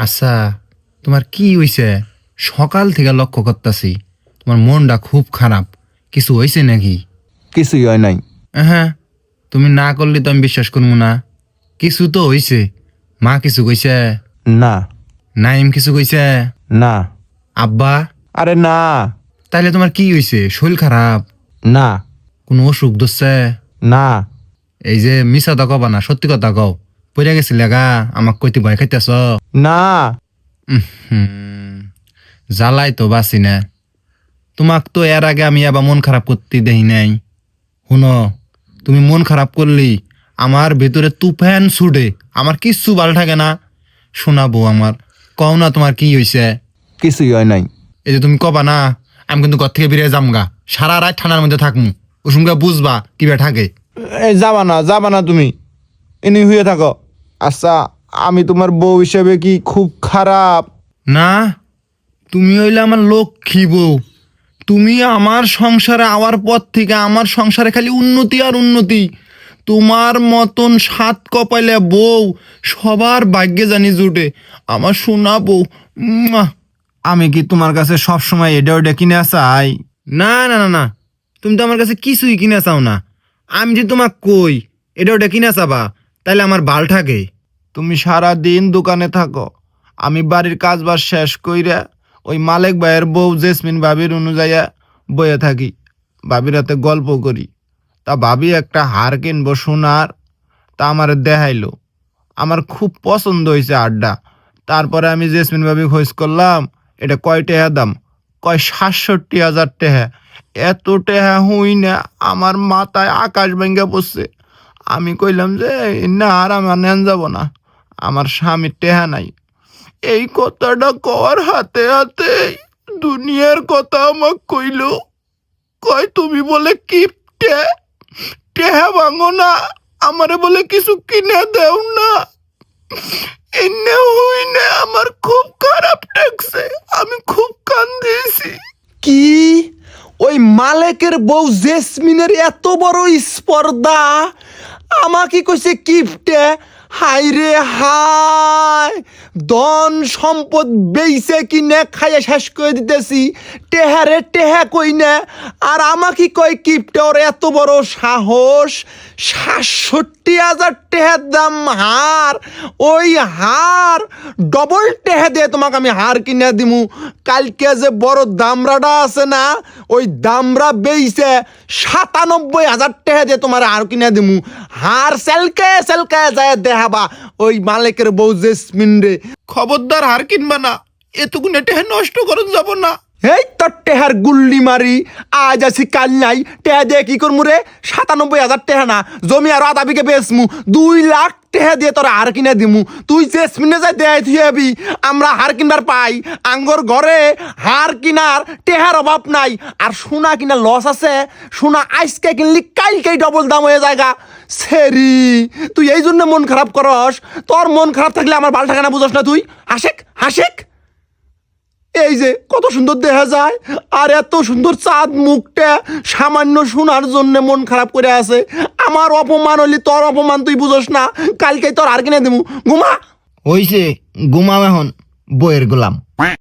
আচ্ছা তোমার কি হইছে? সকাল থেকে লক্ষ্য করতেছি তোমার মনটা খুব খারাপ। কিছু হয়েছে নাকি? কিছুই হয় নাই। হ্যাঁ তুমি না করলে তো আমি বিশ্বাস করব না। কিছু তো হইছে। মা কিছু কইছে? না। নাইম কিছু কইছে? না। আব্বা? আরে না। তাইলে তোমার কি হইছে? শরীর খারাপ? না। কোনো অসুখ ধরছে? না। এই যে মিছা তো কবা না সত্যি কথা কও। পড়ে গেছিলে গা আমাক কইতে ভয় খাইতেছ না জ্বালাই তো বাসি না তোমাক তো এর আগে আমি আবার মন খারাপ করতে দেই নাই শুনো তুমি মন খারাপ করলি আমার ভেতরে তুফান ছুটে আমার কিচ্ছু ভালো থাকে না শোনাবো আমার কও না তোমার কি হয়েছে কিছুই হয় নাই এই যে তুমি কবা না আমি কিন্তু ঘর থেকে বেরিয়ে যামগা সারা রাত ঠান্ডার মধ্যে থাকমু ওসুমকে বুঝবা কীভাবে থাকে যাবা না যাবা না তুমি এনে হয়ে থাকো। আচ্ছা আমি তোমার বউ হিসেবে কি খুব খারাপ না তুমি হইলে আমার লক্ষ্মী বউ তুমি আমার সংসারে আওয়ার পর থেকে আমার সংসারে খালি উন্নতি আর উন্নতি। তোমার মতন সাত কপালে বউ সবার ভাগ্যে জানি জুটে। আমার সোনা বউ। আমি কি তোমার কাছে সব সময় এটা ওটা কিনে চাই? না না না না। তুমি তো আমার কাছে কিছুই কিনে চাও না। আমি যে তোমাক কই এটা ওটা কিনে চাবা? তাহলে আমার ভালো থাকে তুমি সারা দিন দোকানে থাকো। আমি বাড়ির কাজ বাজ শেষ কইরা ওই মালিক ভাইয়ের বউ জেসমিন ভাবির অনুযায়ী বয়ে থাকি। ভাবির হাতে গল্প করি। তা ভাবি একটা হার কিনবো সোনার, তা আমার দেখাইলো। আমার খুব পছন্দ হয়েছে আড্ডা তারপরে আমি জেসমিন ভাবি খোঁজ করলাম, এটা কয় টেহা দাম? কয় সাতষট্টি হাজার টেহা। এত টেহা হুই না আমার মাথায় আকাশ ভেঙ্গে পড়ছে। আমি কইলাম যে, না, আর আমার নেন যাব না। আমার স্বামীর টেহা নাই। এই কথাটা কর হাতে হাতে দুনিয়ার কথা আমাক কইল। কয়, তুমি বলে কিপটে টেহা ভাঙো না। আমারে বলে কিছু কিনে দেও না। এনে হই আমার খুব খারাপ ঠেকছে আমি খুব কান্দিয়েছি কি ওই মালেকের বউ জেসমিনের এত বড় স্পর্ধা। আমাকে কইছে, কিপটে হাই রে হাই দন সম্পদ বেইছে কিনে খাইয়ে শেষ করে দিতেছি, টেহারে টেহা কই না। আর আমাকে কয়, কিপটে, ওর এত বড় সাহস, সাতষট্টি হাজার টেহার দাম হার। ওই হার ডবল টেহে দিয়ে তোমাকে আমি হার কিনে দিমু। কালকে যে বড় দামরাটা আছে না, ওই দামরা বেইছে সাতানব্বই হাজার টেহা দিয়ে তোমার হার কিনে দিমু। হার সেলকে সেলকে যায় দেখাবা ওই মালিকের বউ জেসমিন রে। খবরদার হার কিনবা না এতগুলো টেহা নষ্ট করুন যাব না। এই তোর টেহার গুল্লি মারি, আজ আছি, কাল নাই। টেহা দিয়ে কি করমু রে? সাতানব্বই হাজার টেহা না, জমি আর আধা বিঘে বেচমু। দুই লাখ টেহা দিয়ে তোর হার কিনে দিমু। তুই জেসমিনে যাই দেয় হবি আমরা হার কিনবার পাই। আঙ্গর ঘরে হার কিনার টেহার অভাব নাই। আর সোনা কিনা লস আছে, সোনা আজকে কিনলি, কালকেই ডবল দাম হয়ে জায়গা সেরি, তুই এই জন্য মন খারাপ করস। তোর মন খারাপ থাকলে আমার ভালো থাকে না বুঝস না তুই। হাসেক হাসেক। এই যে কত সুন্দর দেখা যায়, আর এত সুন্দর চাঁদ মুখটা সামান্য শোনার জন্য মন খারাপ করে আছে। আমার অপমান হলি তোর অপমান, তুই বুঝোস না কালকে তোর আর কিনে দেবো ঘুমা। হইছে ঘুমাও এখন, বইয়ের গোলাম।